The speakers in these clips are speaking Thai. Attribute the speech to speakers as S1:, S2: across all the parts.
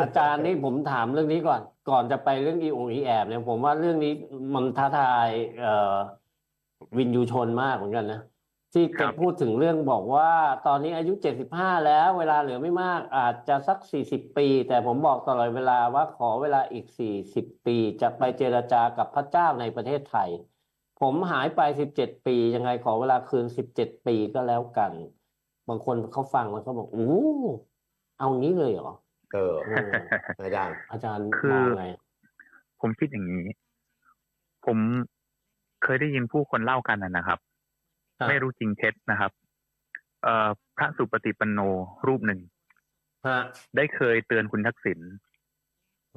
S1: อาจารย์นี่ผมถามเรื่องนี้ก่อน ก่อนจะไปเรื่องอีองอีแอบเนี่ยผมว่าเรื่องนี้มันท้าทายเอ่อวินยูชนมากเหมือนกันนะที่
S2: ครั
S1: จะ
S2: บ
S1: พูดถึงเรื่องบอกว่า ตอนนี้อายุเจ็ดสิบห้าแล้ว เวลาเหลือไม่มาก อาจจะสักสี่สิบปี แต่ผมบอกตลอดเวลาว่าขอเวลาอีกสี่สิบปี จะไปเจรจากับพระเจ้าในประเทศไทย ผมหายไปสิบเจ็ดปี ยังไงขอเวลาคืนสิบเจ็ดปีก็แล้วกัน บางคนเขาฟังแล้วเขาบอกอู้เอางี้เลยเหรอ
S3: เออ
S1: เออ
S3: อาจารย์
S1: อาจารย์
S2: คือ
S1: มองไง
S2: ผมคิดอย่างนี้ ผมเคยได้ยินผู้คนเล่ากันนะนะครับ
S1: ครับ
S2: ไม่รู้จริงเท็จนะครับ เอ่อพระสุปฏิปันโนรูปหนึ่ง
S1: ฮะ
S2: ได้เคยเตือนคุณทักษิณ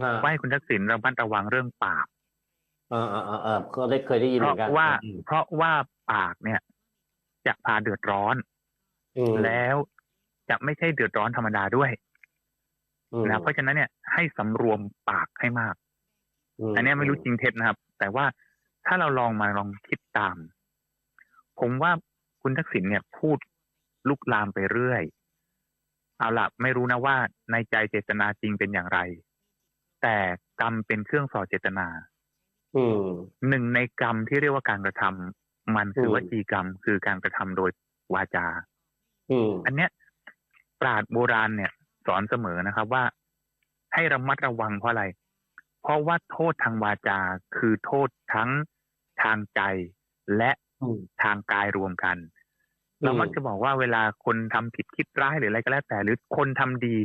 S1: ฮะ
S2: ว่าให้คุณทักษิณระมัดระวังเรื่องปาก
S1: เออเออเออเออก็ได้เคยได้ยิน
S2: เพ
S1: เหมื
S2: ราะ
S1: อนกัน
S2: ว่า
S1: อืม
S2: เพราะว่าปากเนี่ย จะพาเดือดร้อน
S1: อืม
S2: แล้วจะไม่ใช่เดือดร้อนธรรมดาด้วย
S1: อืม
S2: นะเพราะฉะนั้นเนี่ยให้สำรวมปากให้มาก อันเนี้ยไม่รู้จริงเท็จนะครับ แต่ว่าถ้าเราลองมาลองคิดตาม ผมว่าคุณทักษิณเนี่ยพูดลุกลามไปเรื่อย เอาล่ะไม่รู้นะว่าในใจเจตนาจริงเป็นอย่างไร แต่กรรมเป็นเครื่องส่อเจตนา
S1: อืม
S2: หนึ่งในกรรมที่เรียกว่าการกระทำมันคือ
S1: อืม
S2: วจีกรรม คือการกระทำโดยวาจา
S1: อืม
S2: อันเนี้ยปราดโบราณเนี่ย สอนเสมอนะครับว่า ให้ระมัดระวังเพราะอะไร เพราะว่าโทษทางวาจาคือโทษทั้งทางใจและ
S1: อืม
S2: ทางกายรวมกัน เรามักจะบอกว่าเวลาคนทำผิดคิดร้ายหรืออะไรก็แล้วแต่ หรือคนทำดี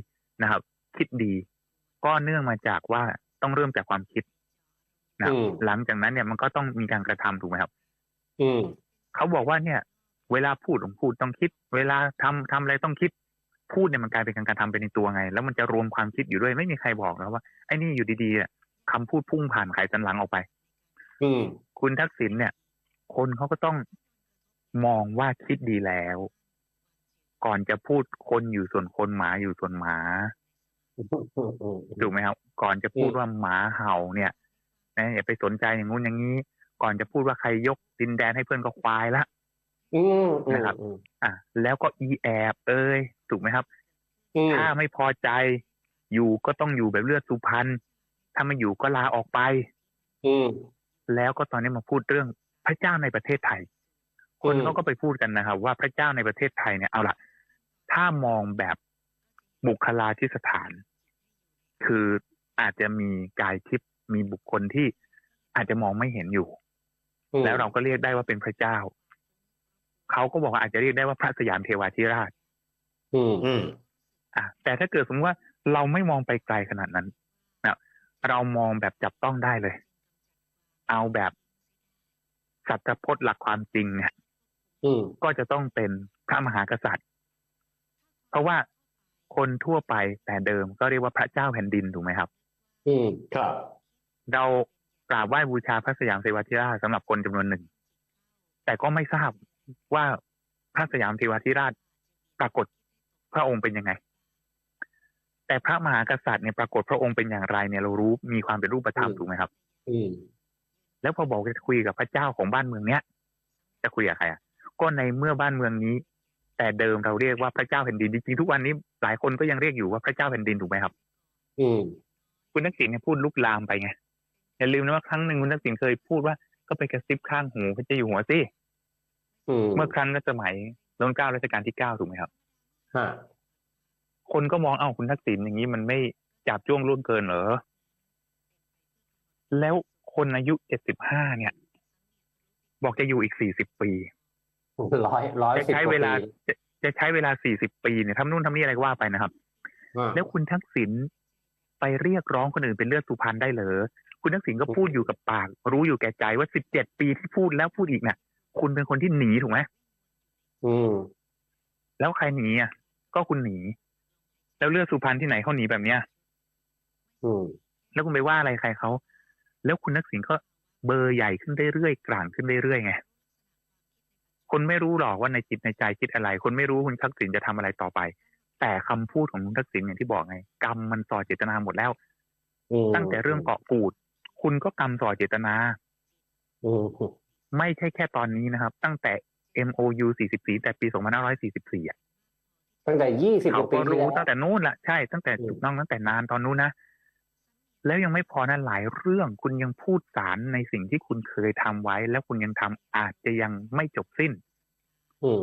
S2: นะครับ คิดดี ก็เนื่องมาจากว่าต้องเริ่มจากความคิดนะ
S1: อืม
S2: หลังจากนั้นเนี่ยมันก็ต้องมีการกระทำถูกไหมครับ
S1: อืม
S2: เขาบอกว่าเนี่ย เวลาพูดต้องพูดต้องคิด เวลาทำทำอะไรต้องคิด พูดเนี่ยมันกลายเป็นการกระทำไปในตัวไง แล้วมันจะรวมความคิดอยู่ด้วยไม่มีใครบอกนะว่าไอ้นี่อยู่ดีๆอะคำพูดพุ่งผ่านไขสันหลังออกไป
S1: อืม
S2: คุณทักษิณเนี่ย คนเขาก็ต้องมองว่าคิดดีแล้ว ก่อนจะพูดคนอยู่ส่วนคนหมาอยู่ส่วนหมาถูกไหมครับ ก่อนจะพูด
S1: อืม
S2: ว่าหมาเห่าเนี่ยนะอย่าไปสนใจอย่างงู้นอย่างนี้ ก่อนจะพูดว่าใครยกดินแดนให้เพื่อนก็ควายละ
S1: อืมอืม
S2: นะครับ
S1: อืม
S2: อะแล้วก็อีแอบ เอ้ยถูกไหมครับ
S1: อืม
S2: ถ้าไม่พอใจ อยู่ก็ต้องอยู่แบบเลือดสุพรรณถ้าไม่อยู่ก็ลาออกไป
S1: อืม
S2: แล้วก็ตอนนี้มาพูดเรื่องพระเจ้าในประเทศไทย คน
S1: อืม
S2: เขาก็ไปพูดกันนะครับ ว่าพระเจ้าในประเทศไทยเนี่ยเอาล่ะถ้ามองแบบบุคลาธิสถาน คืออาจจะมีกายทิพย์มีบุคคลที่อาจจะมองไม่เห็นอยู่
S1: อืม
S2: แล้วเราก็เรียกได้ว่าเป็นพระเจ้า เขาก็บอกว่าอาจจะเรียกได้ว่าพระสยามเทวาธิราช
S1: อืม
S3: อืม
S2: อะ แต่ถ้าเกิดสมมติว่าเราไม่มองไปไกลขนาดนั้นนะเรามองแบบจับต้องได้เลย เอาแบบสัจพจน์หลักความจริงเนี่ย
S1: อืม
S2: ก็จะต้องเป็นพระมหากษัตริย์ เพราะว่าคนทั่วไปแต่เดิมก็เรียกว่าพระเจ้าแผ่นดินถูกไหมครับ
S1: อืม
S3: ครับ
S2: เรากราบไหว้บูชาพระสยามเทวาธิราชสำหรับคนจำนวนหนึ่ง แต่ก็ไม่ทราบว่าพระสยามเทวาธิราชปรากฏพระองค์เป็นยังไง แต่พระมหากษัตริย์เนี่ยปรากฏพระองค์เป็นอย่างไรเนี่ยเรารู้มีความเป็นรูปธรรม
S1: อืม
S2: ถูกไหมครับ
S1: อืม
S2: แล้วพอบอกจะคุยกับพระเจ้าของบ้านเมืองเนี้ยจะคุยกับใครอะก็ในเมื่อบ้านเมืองนี้ แต่เดิมเราเรียกว่าพระเจ้าแผ่นดินจริงๆทุกวันนี้หลายคนก็ยังเรียกอยู่ว่าพระเจ้าแผ่นดินถูกไหมครับ
S1: อืม
S2: คุณทักษิณเนี่ยพูดลุกลามไปไงอย่าลืมนะว่าครั้งหนึ่งคุณทักษิณเคยพูดว่าก็ไปกระซิบข้างหูพระเจ้าอยู่หัวสิ
S1: อืม
S2: เมื่อครั้งรัชสมัยรัชกาลรัชกาลที่เก้าถูกไหมครับ
S1: ฮะ
S2: คนก็มองเอ้าคุณทักษิณอย่างนี้มันไม่จับจ้วงล่วงเกินเหรอ แล้วคนอายุเจ็ดสิบห้าเนี่ย บอกจะอยู่อีกสี่สิบปี
S1: ร้อยร้อย
S2: จะ
S1: สิบ
S2: ใช้
S1: ก
S2: เว
S1: ว่า
S2: ลา
S1: ปี
S2: จะจะใช้เวลาสี่สิบปีเนี่ยทำนู่นทำนี่อะไรก็ว่าไปนะครับ
S1: อ่า
S2: แล้วคุณทักษิณไปเรียกร้องคนอื่นเป็นเลือดสุพรรณได้เหรอ คุณทักษิณก็พูดอยู่กับปาก รู้อยู่แก่ใจว่าสิบเจ็ดปีที่พูดแล้วพูดอีกเนี่ยคุณเป็นคนที่หนีถูกไหม
S1: อืม
S2: แล้วใครหนีอะ ก็คุณหนี แล้วเลือดสุพรรณที่ไหนเขาหนีแบบเนี้ย
S1: อืม
S2: แล้วคุณไปว่าอะไรใครเขาแล้วคุณทักษิณก็เบอร์ใหญ่ขึ้นเรื่อยๆกลางขึ้นเรื่อยๆไงคนไม่รู้หรอกว่าในจิตในใจคิดอะไร คนไม่รู้คุณทักษิณจะทำอะไรต่อไป แต่คำพูดของคุณทักษิณอย่างที่บอกไง กรรมมันส่อเจตนาหมดแล้ว
S1: อืม
S2: ตั้งแต่เรื่องเกาะกูด คุณก็กรรมส่อเจตนา
S1: อืม
S2: ไม่ใช่แค่ตอนนี้นะครับ ตั้งแต่ MOU 44แต่ปี2544อะ
S1: ตั้งแต่ยี่สิบก
S2: เขา
S1: ว่าปี
S2: ก็
S1: ที่
S2: รู้
S1: แล้ว
S2: ตั้งแต่นู้นละใช่ตั้งแต่
S1: อืม
S2: ถูกต้องตั้งแต่นานตอนนู้นนะแล้วยังไม่พอนะหลายเรื่องคุณยังพูดสารในสิ่งที่คุณเคยทำไว้ แล้วคุณยังทำอาจจะยังไม่จบสิ้น
S1: อืม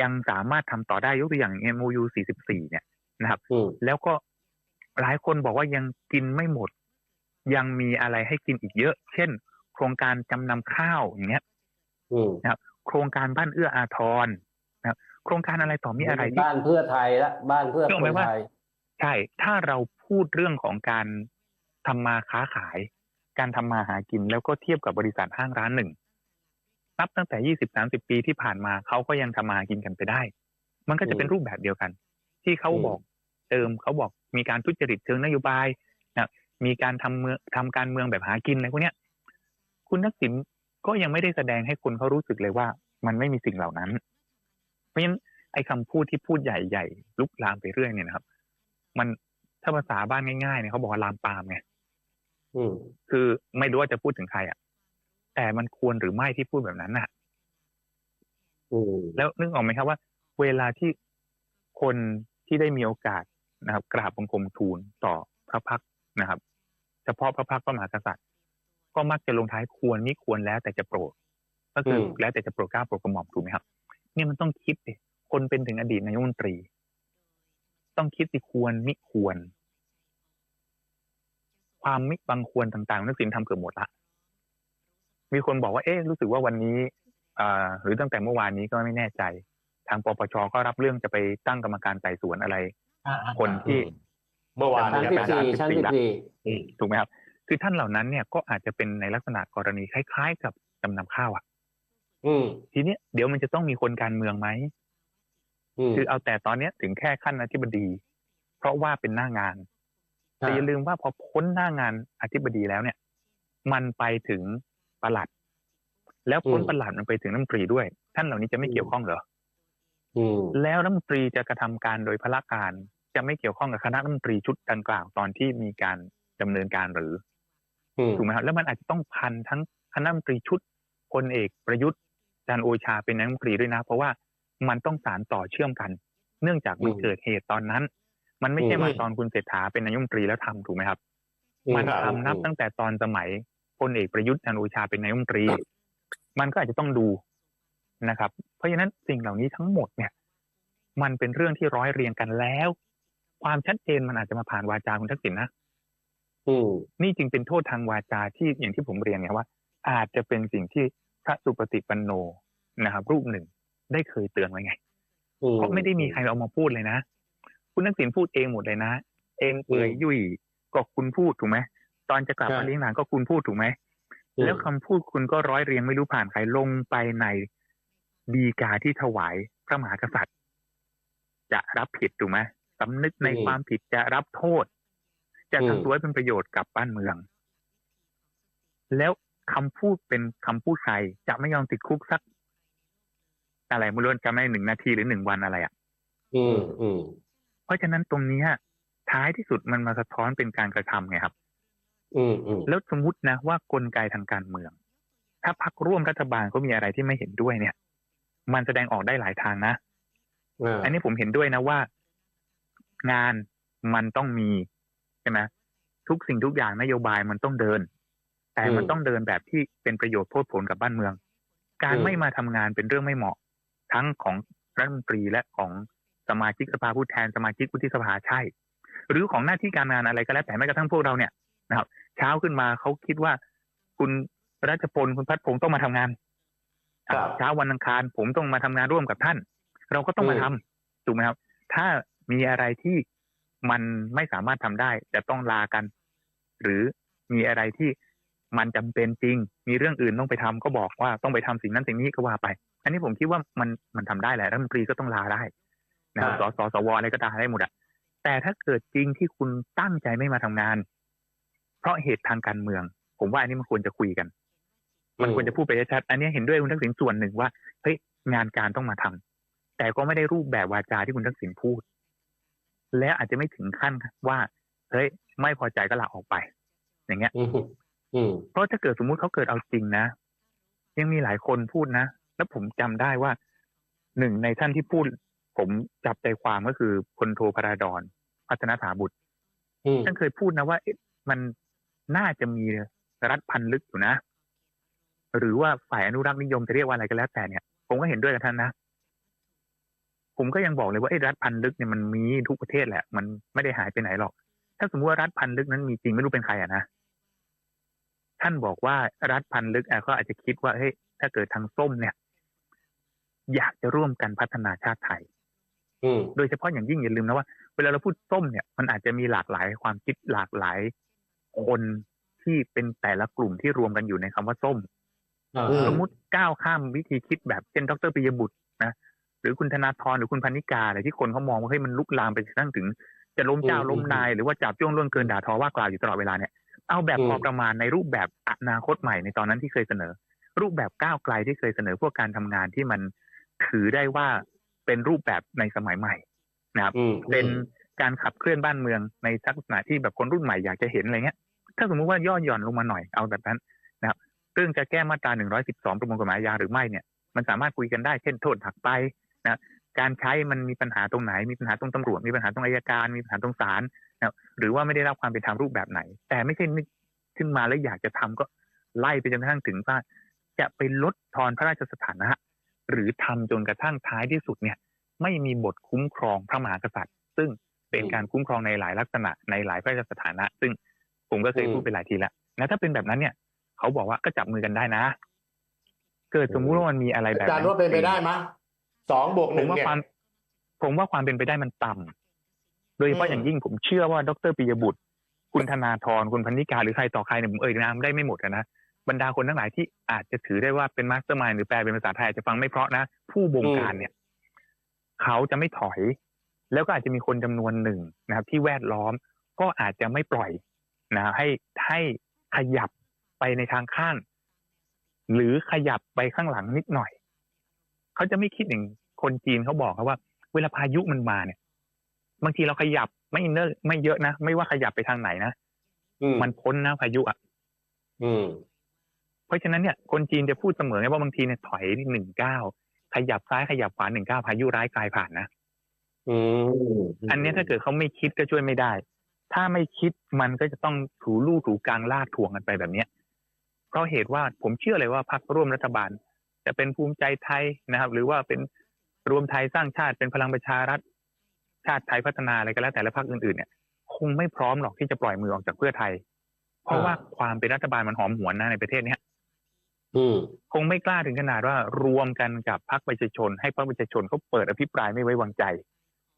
S2: ยังสามารถทำต่อได้ยกตัวอย่าง MOU 44 เนี่ยนะครับ
S1: อืม
S2: แล้วก็หลายคนบอกว่ายังกินไม่หมด ยังมีอะไรให้กินอีกเยอะ เช่น โครงการจำนำข้าวอย่างเงี้ย
S1: อืม
S2: โครงการบ้านเอื้ออาทรนะครับ โครงการอะไรต่อมีอะไรที่
S1: บ้านเพื่อไทยละบ้านเพื่อ
S2: เชื่อ
S1: ค
S2: ไหม
S1: น
S2: ว่า
S1: ไทย
S2: ใช่ ถ้าเราพูดเรื่องของการทำมาค้าขาย การทำมาหากินแล้วก็เทียบกับบริษัทห้างร้านหนึ่งนับตั้งแต่ยี่สิบสามสิบปีที่ผ่านมาเขาก็ยังทำมาหากินกันไปได้ มันก็จะเป็น
S1: อืม
S2: รูปแบบเดียวกัน ที่เขา
S1: อืม
S2: บอกเติมเขาบอกมีการทุจริตเชิงนโยบายนะมีการทำเมืองทำการเมืองแบบหากินอะไรพวกเนี้ย คุณทักษิณก็ยังไม่ได้แสดงให้คนเขารู้สึกเลยว่า มันไม่มีสิ่งเหล่านั้นเพ ราะฉะนั้นไอ้คำพูดที่พูดใหญ่ๆลุกลามไปเรื่อยเนี่ยนะครับ มันถ้าภาษาบ้านง่ายๆเนี่ยเขาบอกว่าลามปามไง
S1: อืม
S2: คือไม่รู้ว่าจะพูดถึงใครอะ แต่มันควรหรือไม่ที่พูดแบบนั้นน่ะ
S1: อืม
S2: แล้วนึกออกไหมครับว่า เวลาที่คนที่ได้มีโอกาสนะครับ กราบบังคมทูลต่อพระพักตร์นะครับ เฉพาะพระพักตร์พระมหากษัตริย์ ก็มักจะลงท้ายควรมิควรแล้วแต่จะโปรด ก็คืออ
S1: ม
S2: แล้วแต่จะโปรดเกล้าโปรดกระหม่อมถูกไหมครับ เนี่ยมันต้องคิดดิคนเป็นถึงอดีตนายกรัฐมนตรี ต้องคิดสิควรมิควร ความมิบังควรต่างๆนักสินทำเกือบหมดละมีคนบอกว่าเอ๊ะรู้สึกว่าวันนี้อ่าหรือตั้งแต่เมื่อวานนี้ก็ไม่แน่ใจ ทางปปชก็รับเรื่องจะไปตั้งกรรมการไต่สวนอะไร คนที่
S3: เมื่อวาน
S1: ชั้น
S3: เนี่ย
S1: สิบ
S3: นะ
S1: สี่ชั้นสิบสี่
S3: อืม
S2: ถูกไหมครับ คือท่านเหล่านั้นเนี่ยก็อาจจะเป็นในลักษณะกรณีคล้าย ๆ กับจำนำข้าวอะ
S1: อืม
S2: ทีเนี้ยเดี๋ยวมันจะต้องมีคนการเมืองไหม
S1: อืม
S2: คือเอาแต่ตอนเนี้ยถึงแค่ขั้นอธิบดี เพราะว่าเป็นหน้างานแต่อย่าลืมว่าพอพ้นหน้างานอธิบดีแล้วเนี่ย มันไปถึงประหลัด แล้วพ้น
S1: อืม
S2: ประหลัดมันไปถึงรัฐมนตรีด้วย ท่านเหล่านี้จะไม่เกี่ยวข้องเหรอ
S1: อืม
S2: แล้วรัฐมนตรีจะกระทำการโดยพละการ จะไม่เกี่ยวข้องกับคณะรัฐมนตรีชุดดังกล่าวตอนที่มีการดำเนินการหรือ
S1: อืม
S2: ถูกไหมครับแล้วมันอาจจะต้องพันทั้งคณะรัฐมนตรีชุดพลเอกประยุทธ์ จันทร์โอชาเป็นนายกรัฐมนตรีด้วยนะ เพราะว่ามันต้องสารต่อเชื่อมกัน เนื่องจากมัน
S1: อืม
S2: เกิดเหตุตอนนั้น มันไม่ใช่
S1: อืม
S2: มาตอนคุณเศรษฐาเป็นนายกรัฐมนตรีแล้วทำถูกไหมครับ
S1: อื
S2: มัน
S3: ครับ
S2: ทำนับตั้งแต่ตอนสมัยพลเอกประยุทธ์จันทร์โอชาเป็นนายกรัฐมนตรี มันก็อาจจะต้องดูนะครับ เพราะฉะนั้นสิ่งเหล่านี้ทั้งหมดเนี่ย มันเป็นเรื่องที่ร้อยเรียงกันแล้ว ความชัดเจนมันอาจจะมาผ่านวาจาคุณทักษิณนะ
S1: อืม
S2: นี่จึงเป็นโทษทางวาจาที่อย่างที่ผมเรียนไงว่า อาจจะเป็นสิ่งที่พ ระสุปฏิปันโนนะครับ รูปหนึ่งได้เคยเตือนไว้ไง
S1: อืม
S2: เพราะไม่ได้มีใครเอามาพูดเลยนะ คุณทักษิณพูดเองหมดเลยนะ เองเปื่อย
S1: อืม
S2: ยุ่ยก็คุณพูดถูกไหมตอนจะกลับ
S1: ใช่
S2: มาเลี้ยงหลานก็คุณพูดถูกไหม
S1: อืม
S2: แล้วคำพูดคุณก็ร้อยเรียงไม่รู้ผ่านใครลงไปในดีกาที่ถวายพระมหากษัตริย์ จะรับผิดถูกไหมสำนึกในความผิดจะรับโทษ จะทำตัวให้เป็นประโยชน์กับบ้านเมือง แล้ว คำพูดเป็นคำพูดใครจะไม่ยอมติดคุกสัก อะไรไม่รู้จำไม่ได้หนึ่งนาทีหรือหนึ่งวันอะไรอะ
S1: อืมอืม
S2: เพราะฉะนั้นตรงเนี้ยท้ายที่สุดมันมาสะท้อนเป็นการกระทำไงครับ
S1: อืมอืม
S2: แล้วสมมตินะว่ากลไกทางการเมือง ถ้าพักร่วมรัฐบาลก็มีอะไรที่ไม่เห็นด้วยเนี่ย มันแสดงออกได้หลายทางนะ
S1: อ่า
S2: อันนี้ผมเห็นด้วยนะว่า งานมันต้องมีใช่ไหมทุกสิ่งทุกอย่างนโยบายมันต้องเดิน แต่มันต้องเดินแบบที่เป็นประโยชน์โพดผลกับบ้านเมือง การไม่มาทำงานเป็นเรื่องไม่เหมาะ ทั้งของรัฐมนตรีและของสมาชิกสภาผู้แทนสมาชิกวุฒิสภาใช่ หรือของหน้าที่การงานอะไรก็แล้วแต่แม้กระทั่งพวกเราเนี่ยนะครับ เช้าขึ้นมาเขาคิดว่า คุณรัชพลคุณพัฒพงศ์ต้องมาทำงาน
S1: ครับ
S2: เช้าวันอังคารผมต้องมาทำงานร่วมกับท่าน เราก็ต้องมา
S1: อืม
S2: ทำถูกไหมครับ ถ้ามีอะไรที่มันไม่สามารถทำได้ จะต้องลากัน หรือมีอะไรที่ มันจำเป็นจริง มีเรื่องอื่นต้องไปทำก็บอกว่าต้องไปทำสิ่งนั้นสิ่งนี้ก็ว่าไป อันนี้ผมคิดว่ามันมันทำได้แหละรัฐมนตรีก็ต้องลาได้นะครับส
S1: ครับ
S2: สสวอะไรก็ได้ได้หมดอะแต่ถ้าเกิดจริงที่คุณตั้งใจไม่มาทำงาน เพราะเหตุทางการเมือง ผมว่าอันนี้มันควรจะคุยกัน มันควรจะพูดไปชัดๆอันนี้เห็นด้วยคุณทักษิณส่วนหนึ่งว่าเฮ้ยงานการต้องมาทำแต่ก็ไม่ได้รูปแบบวาจาที่คุณทักษิณพูด และอาจจะไม่ถึงขั้นว่าเฮ้ยไม่พอใจก็ลาออกไป อย่างเงี้ย
S1: อืมอืม
S2: เพราะถ้าเกิดสมมุติเขาเกิดเอาจริงนะ ยังมีหลายคนพูดนะ แล้วผมจำได้ว่าหนึ่งในท่านที่พูด ผมจับใจความก็คือพลโทพระดอนพัฒนาถาบุตร
S1: อืม
S2: ท่านเคยพูดนะว่าเอ๊ะมันน่าจะมีรัฐพันลึกอยู่นะ หรือว่าฝ่ายอนุรักษ์นิยมจะเรียกว่าอะไรก็แล้วแต่เนี่ย ผมก็เห็นด้วยกับท่านนะ ผมก็ยังบอกเลยว่าไอ้รัฐพันลึกเนี่ยมันมีทุกประเทศแหละ มันไม่ได้หายไปไหนหรอก ถ้าสมมติว่ารัฐพันลึกนั้นมีจริงไม่รู้เป็นใครอะนะ ท่านบอกว่ารัฐพันลึกอะก็อาจจะคิดว่าเฮ้ยถ้าเกิดทางส้มเนี่ย อยากจะร่วมกันพัฒนาชาติไทย
S1: อืม
S2: โดยเฉพาะอย่างยิ่งอย่าลืมนะว่าเวลาเราพูดส้มเนี่ย มันอาจจะมีหลากหลายความคิดหลากหลายคนที่เป็นแต่ละกลุ่มที่รวมกันอยู่ในคำว่าส้ม
S1: อ่า
S3: อื
S2: สมมุติก้าวข้ามวิธีคิดแบบเช่นดรปิยบุตรนะหรือคุณธนาธรหรือคุณพันนิกาอะไรที่คนเขามองว่าเฮ้ยมันลุกลามไปกระทั่งถึง จะล้มเจ้าล้มนายหรือว่าจับจ้วงล่วงเกินด่าทอว่ากล่าวอยู่ตลอดเวลาเนี่ย เอาแบบพอประมาณในรูปแบบอนาคตใหม่ในตอนนั้นที่เคยเสนอ รูปแบบก้าวไกลที่เคยเสนอพวกการทำงานที่มันถือได้ว่าเป็นรูปแบบในสมัยใหม่นะครับ
S1: อืม
S2: เป็นการขับเคลื่อนบ้านเมืองในลักษณะที่แบบคนรุ่นใหม่อยากจะเห็นอะไรเงี้ย ถ้าสมมุติว่าย่อหย่อนลงมาหน่อยเอาแบบนั้นนะครับเรื่องจะแก้มาตรา 112 ประมวลกฎหมายอาญาหรือไม่เนี่ย มันสามารถคุยกันได้เช่นโทษหักไปนะการใช้มันมีปัญหาตรงไหน มีปัญหาตรงตำรวจ มีปัญหาตรงอายการ มีปัญหาตรงศาล นะหรือว่าไม่ได้รับความเป็นธรรมรูปแบบไหน แต่ไม่ใช่นึกขึ้นมาแล้วอยากจะทำก็ไล่ไปจนกระทั่งถึงว่าจะไปลดทอนพระราชสถานะ หรือทำจนกระทั่งท้ายที่สุดเนี่ย ไม่มีบทคุ้มครองพระมหากษัตริย์ ซึ่งเป็นการคุ้มครองในหลายลักษณะในหลายพระราชสถานะ ซึ่งผมก็เคยพูดไปหลายทีแล้วนะถ้าเป็นแบบนั้นเนี่ย เขาบอกว่าก็จับมือกันได้นะ เกิดสมมุติว่ามันมีอะไรแบบ
S3: อาจารย์ว่าเป็นไปได้ไหมยสองบวกห
S2: ผ
S3: นึ่
S2: ม
S3: ง
S2: ว่า
S3: เนี่ย
S2: ความผมว่าความเป็นไปได้มันต่ำ โดยเฉพาะ
S3: อืม
S2: อย่างยิ่งผมเชื่อว่าดรปิยบุตร คุณธนาธรคุณพันนิกาหรือใครต่อใครเนี่ยผมเอ่ยนามได้ไม่หมดอะนะบรรดาคนทั้งหลายที่อาจจะถือได้ว่าเป็นมาสเตอร์มายหรือแปลเป็นภาษาไทยอาจจะฟังไม่เพราะนะ ผู้บงการเนี่ย เขาจะไม่ถอย แล้วก็อาจจะมีคนจำนวนหนึ่งนะครับ ที่แวดล้อมก็อาจจะไม่ปล่อยนะให้ให้ขยับไปในทางข้าง หรือขยับไปข้างหลังนิดหน่อย เขาจะไม่คิดอย่างคนจีนเขาบอกครับว่า เวลาพายุมันมาเนี่ย บางทีเราขยับไม่เนอะไม่เยอะนะ ไม่ว่าขยับไปทางไหนนะ
S1: อืม
S2: มันพ้นนะพายุอะ
S1: อืม
S2: เพราะฉะนั้นเนี่ยคนจีนจะพูดเสมอไงว่าบางทีเนี่ยถอยหนึ่งเก้าขยับซ้ายขยับขวาหนึ่งเก้าพายุร้ายกลายผ่านนะ
S1: อืม
S2: อันเนี้ยถ้าเกิดเขาไม่คิดก็ช่วยไม่ได้ ถ้าไม่คิดมันก็จะต้องถูลู่ถูกลางลากถ่วงกันไปแบบเนี้ยเพราะเหตุว่าผมเชื่อเลยว่าพรรคร่วมรัฐบาล จะเป็นภูมิใจไทยนะครับ หรือว่าเป็นรวมไทยสร้างชาติเป็นพลังประชารัฐ ชาติไทยพัฒนาอะไรก็แล้วแต่ละพรรคอื่นๆเนี่ยคงไม่พร้อมหรอกที่จะปล่อยมือออกจากเพื่อไทย เพราะว่าความเป็นรัฐบาลมันหอมหวนนะในประเทศเนี้ย
S1: อืม
S2: คงไม่กล้าถึงขนาดว่ารวมกันกับพรรคประชาชน ให้พรรคประชาชนเขาเปิดอภิปรายไม่ไว้วางใจ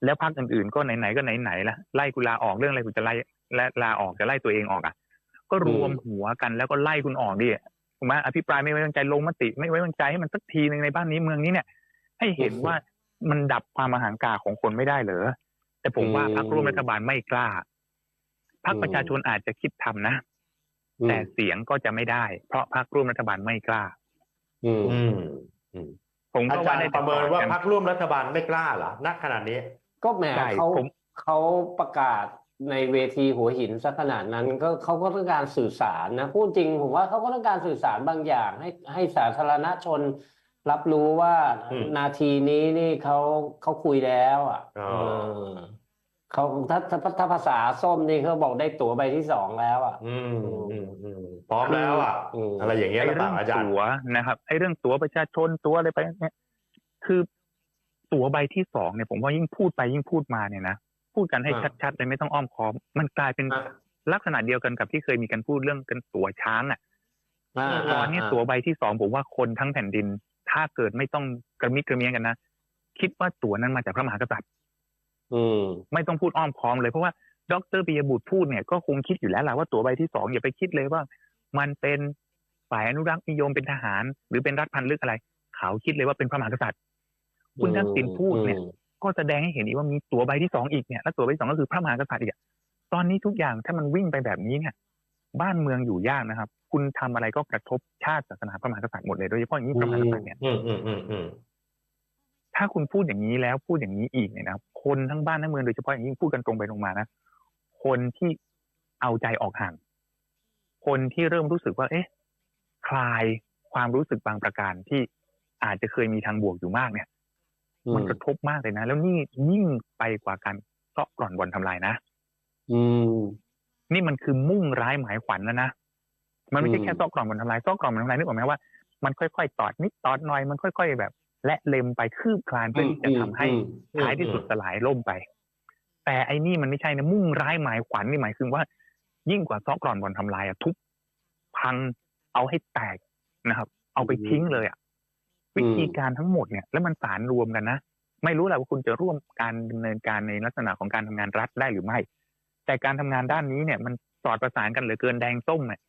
S2: แล้วพรรคอื่นๆ ก็ไหนๆก็ไหนๆละไล่กูลาออกเรื่องอะไรกูจะไล่และลาออกจะไล่ตัวเองออกอะ ก็รวมหัวกันแล้วก็ไล่คุณออกดิถูกไหมอภิปรายไม่ไว้วางใจลงมติ ไม่ไว้วางใจให้มันสักทีหนึ่งในบ้านนี้เมืองนี้เนี่ย ให้เห็นว่ามันดับความอาหารกาของคนไม่ได้เหรอ แต่ผมว่าพรรคร่วมรัฐบาลไม่กล้าพรรคประชาชนอาจจะคิดทำนะ
S1: อืม
S2: แต่เสียงก็จะไม่ได้ เพราะพรรคร่วมรัฐบาลไม่กล้า
S1: อืม
S3: อืม
S1: อืม
S2: ผม
S3: อา
S2: ก็
S3: จา
S2: ว่ารได้
S3: ย์ป
S2: แต่
S3: ระเมินว่า
S2: กัน
S3: พรรคร่วมรัฐบาลไม่กล้าเหรอณขนาดนี้
S1: ก็แหม
S2: ใช่
S1: เขา
S2: ผม
S1: เขาประกาศในเวทีหัวหินสักขนาดนั้นก็เขาก็ต้องการสื่อสารนะพูดจริงผมว่าเขาก็ต้องการสื่อสารบางอย่างให้ให้สาธารณชน รับรู้ว่า
S3: อืม
S1: นาทีนี้นี่เขาเขาคุยแล้วอะ
S3: อ๋อ
S1: เออเขาถ้าถ้าถ้าภาษาส้มนี่เขาบอกได้ตั๋วใบที่สองแล้วอะ
S3: อืมอืมอืมพร้อมแล้วอะ
S1: อืม
S3: อะไรอย่างเงี้ยห
S2: ไอ้
S3: รือเป
S2: เรื่
S3: ล่า
S2: อง
S3: อาจารย์
S2: ตั๋วนะครับไอ้เรื่องตั๋วประชาชนตั๋วอะไรไปเนี่ยคือตั๋วใบที่สองเนี่ยผมว่ายิ่งพูดไปยิ่งพูดมาเนี่ยนะพูดกันให้
S1: อ่า
S2: ชัดๆเลยไม่ต้องอ้อมค้อม มันกลายเป็น
S1: อะ
S2: ลักษณะเดียวกันกับที่เคยมีการพูดเรื่องกันตั๋วช้างอะ
S1: อ่า
S2: ตอนเนี้ย
S1: อ่า
S2: ตั๋วใบที่สองผมว่าคนทั้งแผ่นดิน ถ้าเกิดไม่ต้องกระมิดกระเมียงกันนะคิดว่าตั๋วนั้นมาจากพระมหากษัตริย์
S1: อืม
S2: ไม่ต้องพูดอ้อมค้อมเลยเพราะว่าดรปิยบุตรพูดเนี่ยก็คงคิดอยู่แล้วแหละว่าตั๋วใบที่สองอย่าไปคิดเลยว่า มันเป็นฝ่ายอนุรักษ์นิยมเป็นทหาร หรือเป็นรัฐพันลึกอะไร เขาคิดเลยว่าเป็นพระมหากษัตริย์ คุณทักษิณพูดเนี่ย
S1: อืม
S2: ก็แสดงให้เห็นอีกว่ามีตั๋วใบที่สองอีกเนี่ยแล้วตั๋วใบที่สองก็คือพระมหากษัตริย์อีกอะตอนนี้ทุกอย่างถ้ามันวิ่งไปแบบนี้เนี่ย บ้านเมืองอยู่ยากนะครับ คุณทำอะไรก็กระทบชาติศาสนาพระมหากษัตริย์หมดเลยโดยเฉพาะอย่างยิ่งพระมหากษัตริย์เนี่ย
S3: อืมอืมอืมอืม
S2: ถ้าคุณพูดอย่างนี้แล้วพูดอย่างนี้อีกเนี่ยนะคนทั้งบ้านทั้งเมืองโดยเฉพาะอย่างยิ่งพูดกันตรงไปตรงมานะคนที่เอาใจออกห่างคนที่เริ่มรู้สึกว่า เอ๊ะ คลายความรู้สึกบางประการที่อาจจะเคยมีทางบวกอยู่มากเนี่ย
S1: อืม
S2: มันกระทบมากเลยนะ แล้วนี่ยิ่งไปกว่าการเซาะกร่อนบ่อนทำลายนะ
S1: อืม
S2: นี่มันคือมุ่งร้ายหมายขวัญแล้วนะมันไม่ใช่
S1: อืม
S2: แค่ซอกกล่องบนทำลายซอกกล่องบนทำลายนึกออกไหมว่ามันค่อยๆตอดนิดตอดหน่อยมันค่อย ๆ แบบ และเล็มไปคืบคลานเพื่อที่จะทำให้
S1: อืม
S2: ท้ายที่สุดสลายล่มไป แต่ไอ้นี่มันไม่ใช่นะมุ่งร้ายหมายขวัญนี่หมายถึงว่า ยิ่งกว่าซอกกร่อนบนทำลายอะทุบพังเอาให้แตกนะครับ เอาไปทิ้งเลยอะวิธีการทั้งหมดเนี่ย แล้วมันสารรวมกันนะไม่รู้แหละว่าคุณจะร่วมการดำเนินการในลักษณะของการทำงานรัฐได้หรือไม่ แต่การทำงานด้านนี้เนี่ยมันสอดประสานกันเหลือเกินแดงส้มเนี่ย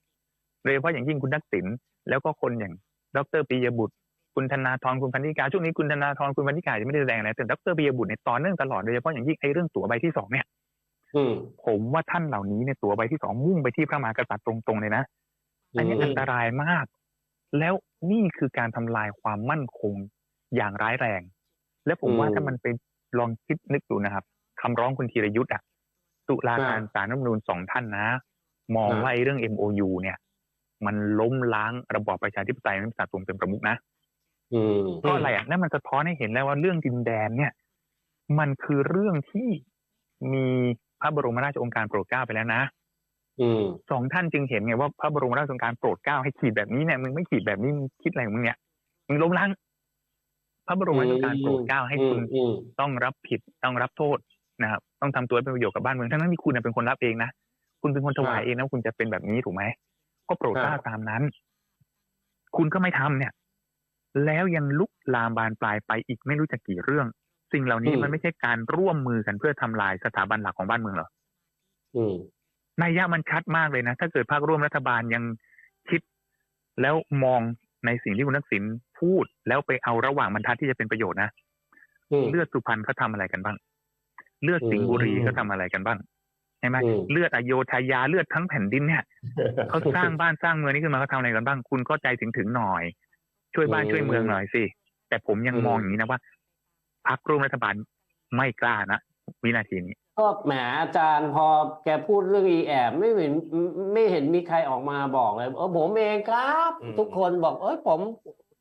S2: โดยเฉพาะอย่างยิ่งคุณทักษิณแล้วก็คนอย่างดรปิยบุตร คุณธนาธรคุณพันธิกาช่วงนี้คุณธนาธรคุณพันธิกาจะไม่ได้แสดงอะไรแต่ดรปิยบุตรเนี่ยต่อเนื่องตลอดโดยเฉพาะอย่างยิ่งไอ้เรื่องตั๋วใบที่สองเนี่ย
S1: อืม
S2: ผมว่าท่านเหล่านี้เนี่ยตั๋วใบที่สองมุ่งไปที่พระมหากษัตริย์ตรงๆเลยนะอันนี้
S1: อืม
S2: อันตรายมาก แล้วนี่คือการทำลายความมั่นคงอย่างร้ายแรง และผมว่าถ้ามันไปลองคิดนึกดูนะครับคำร้องคุณธีรยุทธ์อะ ตุลาการศาลรัฐธรรมนูญสองท่านนะ มองว่าไอ้เรื่อง MOU เนี่ย มันล้มล้างระบอบประชาธิปไตยในศาสตร์เป็นประมุขนะ
S1: อืม
S2: เพราะอะไรอะนั่นมันสะท้อนให้เห็นแล้วว่าเรื่องดินแดนเนี่ย มันคือเรื่องที่มีพระบรมราชโองการโปรดเกล้าไปแล้วนะ
S1: อืม
S2: สองท่านจึงเห็นไงว่าพระบรมราชโองการโปรดเกล้าให้ขีดแบบนี้เนี่ยมึงไม่ขีดแบบนี้มึงคิดอะไรของมึงเนี่ยมึงล้มล้างพระบรมราชโองการโปรดเกล้าให้คุณ
S1: อืม
S2: ต้องรับผิดต้องรับโทษ นะครับต้องทำตัวให้เป็นประโยชน์กับบ้านเมืองทั้งนั้นที่คุณน่ะเป็นคนรับเองนะคุณเป็นคนถวาย
S1: อ่า
S2: เองนะว่าคุณจะเป็นแบบนี้ถูกไหมก็โปรดเกล้า
S1: อ่า
S2: ตามนั้น คุณก็ไม่ทำเนี่ย แล้วยังลุกลามบานปลายไปอีกไม่รู้จะกี่เรื่อง สิ่งเหล่านี้มันไม่ใช่การร่วมมือกันเพื่อทำลายสถาบันหลักของบ้านเมืองหรอ
S1: อืม
S2: นัยยะมันชัดมากเลยนะถ้าเกิดภาคร่วมรัฐบาลยังคิดแล้วมองในสิ่งที่คุณทักษิณพูดแล้วไปเอาระหว่างบรรทัดที่จะเป็นประโยชน์นะ
S1: อืม
S2: เลือดสุพรรณเขาทำอะไรกันบ้าง เลือดสิงห์บุรี
S1: อืม
S2: เขาทำอะไรกันบ้างใช่ไหม
S1: อืม
S2: เลือดอโยธยาเลือดทั้งแผ่นดินเนี่ยเขาสร้างบ้านสร้างเมืองนี้ขึ้นมาเขาทำอะไรกันบ้าง คุณก็ใจถึงถึงหน่อย ช่วยบ้าน
S1: อืม
S2: ช่วยเมืองหน่อยสิแต่ผมยัง
S1: อืม
S2: มองอย่างนี้นะว่าพรรคร่วมรัฐบาลไม่กล้านะวินาทีนี้
S1: ก็แหมอาจารย์พอแกพูดเรื่องอีแอบไม่เห็นไม่เห็นมีใครออกมาบอกเลยเออผมเองครับ
S3: อืม
S1: ทุกคนบอก เอ้ยผม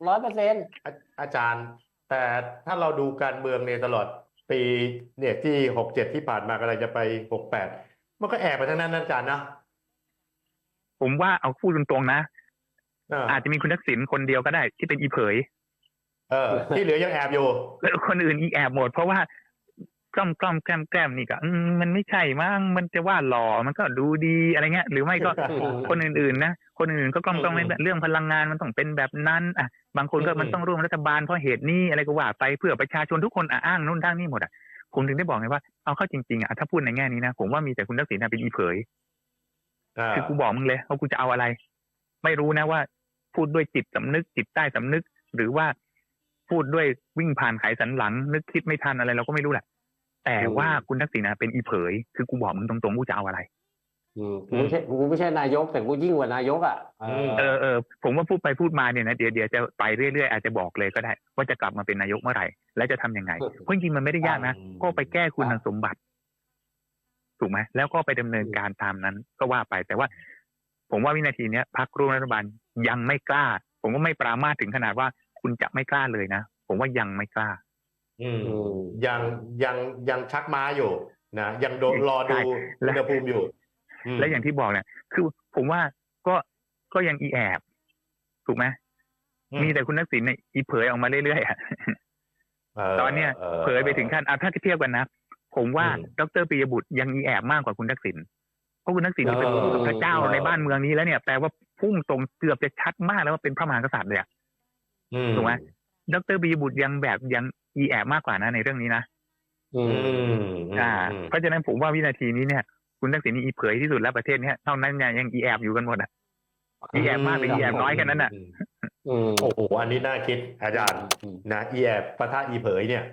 S1: ร้อยเปอร์เซ็นต์
S3: อาอาจารย์ แต่ถ้าเราดูการเมืองในยตลอด ปีเนี่ยที่หกเจ็ดที่ผ่านมากำลังจะไปหกแปดมันก็แอบไปทั้งนั้นนะอาจารย์นะ
S2: ผมว่าเอาพูดตรงๆนะ
S3: เออ
S2: อาจจะมีคุณทักษิณคนเดียวก็ได้ที่เป็นอีเผย
S3: เออ ที่เหลือยังแอบอยู่
S2: แล้วคนอื่นอีแอบหมดเพราะว่า กล้อมกล้อมแกล้มแกล้มนี่ก็อืมมันไม่ใช่มั้งมันจะว่าหล่อมันก็ดูดีอะไรเงี้ย หรือไม่ก็คนอื่นๆนะคนอื่นๆก็กล้อมกล้อม
S3: อืม
S2: เรื่องพลังงานมันต้องเป็นแบบนั้นอะบางคนก็
S3: อืม
S2: มันต้องร่วมรัฐบาลเพราะเหตุนี้อะไรก็ว่าไปเพื่อประชาชนทุกคนอะอ้างนู่นอ้างนี่หมดอะผมถึงได้บอกไงว่าเอาเข้าจริงๆอะถ้าพูดในแง่นี้นะผมว่ามีแต่คุณทักษิณน่ะเป็นอีเผย
S3: อ่า
S2: คือกูบอกมึงเลยว่ากูจะเอาอะไร ไม่รู้นะว่า พูดด้วยจิตสำนึกจิตใต้สำนึก หรือว่าพูดด้วยวิ่งผ่านไขสันหลัง นึกคิดไม่ทันอะไรเราก็ไม่รู้แหละ แต่ว่าคุณทักษิณนะเป็นอีเผย คือกูบอกมึงตรงๆกูจะเอาอะไร
S1: อืมกูไม่ใช่กูไม่ใช่นายกแต่กูยิ่งกว่านายกอะเออ
S2: เออเออผมว่าพูดไปพูดมาเนี่ยนะเดี๋ยวเดี๋ยวจะไปเรื่อยๆ อาจจะบอกเลยก็ได้ ว่าจะกลับมาเป็นนายกเมื่อไหร่ และจะทำยังไงเพราะจริงๆมันไม่ได้ยากนะ
S3: อืม
S2: ก็ไปแก้คุณสมบัติ ถูกไหมแล้วก็ไปดำเนินการตามนั้นก็ว่าไปแต่ว่า ผมว่าวินาทีเนี้ยพรรคร่วมรัฐบาลยังไม่กล้า ผมว่าไม่ปรามาสถึงขนาดว่าคุณจะไม่กล้าเลยนะ ผมว่ายังไม่กล้า
S3: อืม
S1: อืม
S3: ยังยังยังชักม้าอยู่นะยังโดนรอดู
S2: ใช่
S3: อุณหภูมิอยู่ม
S2: และอย่างที่บอกเนี่ยคือผมว่าก็ก็ยังอีแอบถูกไหม
S3: อืม
S2: มีแต่คุณทักษิณเนี่ยอีเผยออกมาเรื่อยๆอะตอนเนี้ยเผยไปถึงขั้นอะถ้าเทียบกันนะผมว่า
S3: อืม
S2: ดรปิยบุตรยังอีแอบมากกว่าคุณทักษิณเพราะคุณทักษิณนี่เป็น
S3: เออ
S2: พระเจ้า
S3: เออ
S2: ในบ้านเมืองนี้แล้วเนี่ยแปลว่าพุ่งตรงเกือบจะชัดมากแล้วว่าเป็นพระมหากษัตริย์เลยอะ
S3: อื
S2: ถูกไหมดรปิยบุตรยังแบบยัง อีแอบมากกว่านะในเรื่องนี้นะ
S1: อืม
S3: อืม
S2: อ่า
S3: อืม
S2: เพราะฉะนั้นผมว่าวินาทีนี้เนี่ย คุณทักษิณนี่อีเผยที่สุดแล้วประเทศเนี้ยเท่านั้นเนี่ยยังอีแอบอยู่กันหมดอะอีแอบมากหรืออีแอบน้อยแค่นั้นน่ะ
S1: อืม
S3: โอ้โหอันนี้น่าคิดอาจารย์
S1: อืม
S3: นะอีแอบปะทะอีเผยเนี่ย